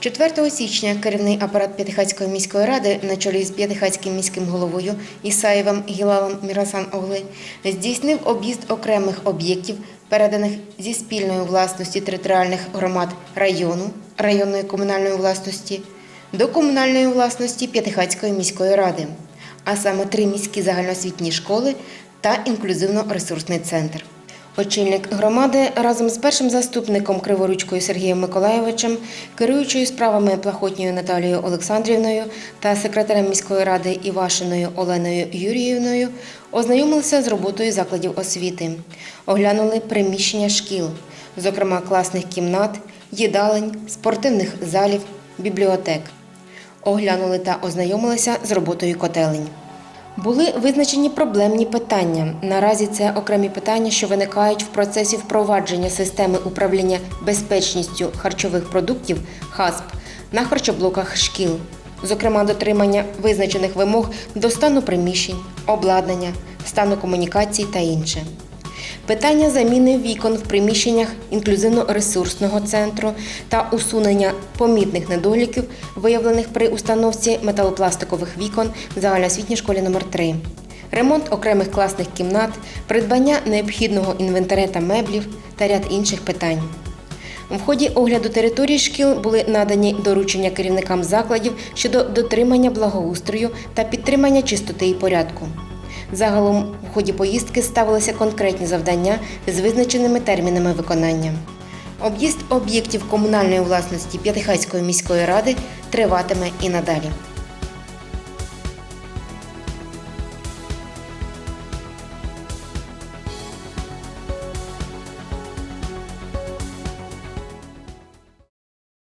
4 січня керівний апарат П'ятихатської міської ради на чолі з П'ятихатським міським головою Ісаєвим Гілалом Мірасан Огли здійснив об'їзд окремих об'єктів, переданих зі спільної власності територіальних громад району, районної комунальної власності до комунальної власності П'ятихатської міської ради, а саме три міські загальноосвітні школи та інклюзивно-ресурсний центр. Очільник громади разом з першим заступником Криворучкою Сергієм Миколайовичем, керуючою справами Плахотньою Наталією Олександрівною та секретарем міської ради Івашиною Оленою Юріївною ознайомилися з роботою закладів освіти, оглянули приміщення шкіл, зокрема класних кімнат, їдалень, спортивних залів, бібліотек. Оглянули та ознайомилися з роботою котелень. Були визначені проблемні питання. Наразі це окремі питання, що виникають в процесі впровадження системи управління безпечністю харчових продуктів ХАСП на харчоблоках шкіл, зокрема дотримання визначених вимог до стану приміщень, обладнання, стану комунікацій та інше. Питання заміни вікон в приміщеннях інклюзивно-ресурсного центру та усунення помітних недоліків, виявлених при установці металопластикових вікон в загальноосвітній школі номер 3 ремонт окремих класних кімнат, придбання необхідного інвентаря та меблів та ряд інших питань. У ході огляду території шкіл були надані доручення керівникам закладів щодо дотримання благоустрою та підтримання чистоти і порядку. Загалом у ході поїздки ставилися конкретні завдання з визначеними термінами виконання. Об'їзд об'єктів комунальної власності П'ятихайської міської ради триватиме і надалі.